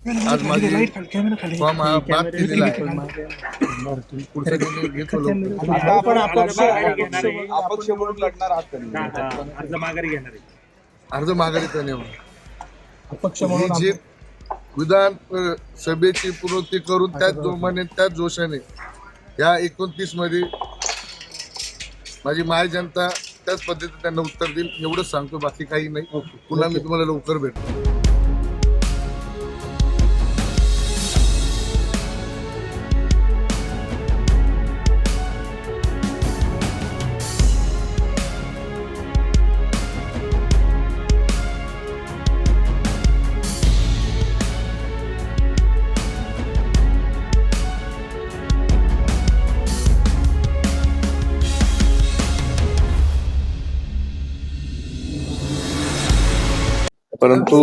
आज माझी फॉर्म हा बाद केलेला आहे. पुढचा निर्णय घेतो लवकर. आता आपण अपक्ष घेणार आहे. अपक्ष म्हणून लढणार आहात का नाही? अर्ज माघारी घेणार आहे. अर्ज माघारीचा नियम अपक्ष ही म्हणून जी विधान अ, सभेची पूर्ती करून त्याच जोमाने त्याच जोशाने या एकोणतीसमध्ये माझी माय जनता त्याच पद्धतीने त्यांना उत्तर देईल. एवढंच सांगतो बाकी काही नाही. पुन्हा मी तुम्हाला लवकर भेटतो. परंतु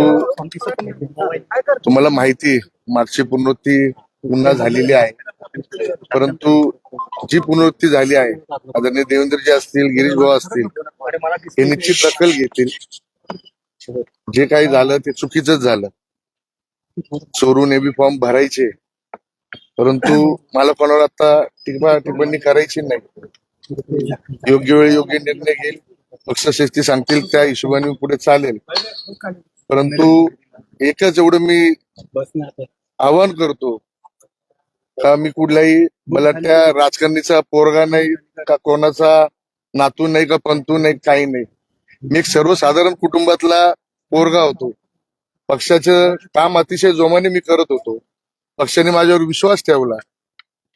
तुम्हाला माहिती मागची पुनरुत्ती पुन्हा झालेली आहे. परंतु जी पुनरुत्ती झाली आहे आदरणीय देवेंद्रजी असतील गिरीश भाऊ असतील हे निश्चित दखल घेतील. जे काही झालं ते चुकीचंच झालं. चोरून एबी फॉर्म भरायचे. परंतु मला कोणावर आता टिपा टिप्पणी करायची नाही. योग्य वेळी योग्य निर्णय घेईल. पक्षश्रेष्ठी सांगतील त्या हिशोबाने पुढे चालेल. परंतु एकच एवढं मी आवाहन करतो का मी कुठल्याही मला त्या राजकारणीचा पोरगा नाही का कोणाचा नातू नाही का पंतू नाही काही नाही. मी एक सर्वसाधारण कुटुंबातला पोरगा होतो. पक्षाचं काम अतिशय जोमाने मी करत होतो. पक्षाने माझ्यावर विश्वास ठेवला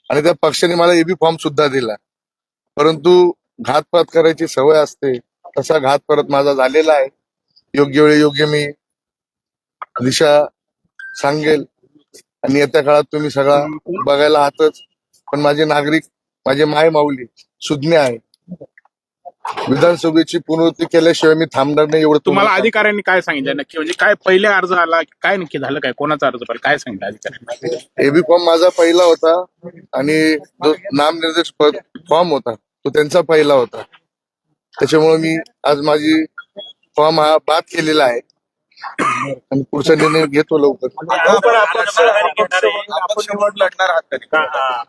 आणि त्या पक्षाने मला एबी फॉर्म सुद्धा दिला. परंतु घातपात करायची सवय असते. तसा घात परत माझा झालेला आहे. योग्य वेळी योग्य मी दिशा सांगेल. आणि येत्या काळात तुम्ही सगळा बघायला आहातच पण माझे नागरिक माझे माय माऊली सुज्ञ आहे. विधानसभेची पुनरुत्ती केल्याशिवाय मी थांबणार नाही एवढं तुम्हाला अधिकाऱ्यांनी काय सांगितलं? नक्की म्हणजे काय पहिले अर्ज आला काय नक्की झालं काय? कोणाचा अर्ज पाहिजे काय सांगितलं अधिकाऱ्यांनी? एबी फॉर्म माझा पहिला होता आणि जो नामनिर्देश फॉर्म होता तो त्यांचा पहिला होता. त्याच्यामुळे मी आज माझी फॉर्म हा बाद केलेला आहे. आणि पुढचा निर्णय घेतो लवकर.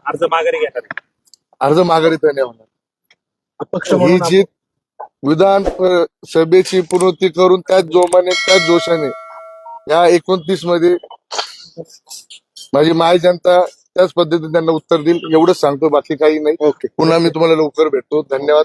अर्ज माघारी घेणार अर्ज माघारीचा नाही होणार. अपक्ष ही म्हणून जी विधान सभेची पुनरुत्ती करून त्याच जोमाने त्याच जोशाने या एकोणतीसमध्ये माझी माय जनता त्याच पद्धतीने त्यांना उत्तर देईल एवढंच सांगतो बाकी काही नाही. पुन्हा मी तुम्हाला लवकर भेटतो. धन्यवाद.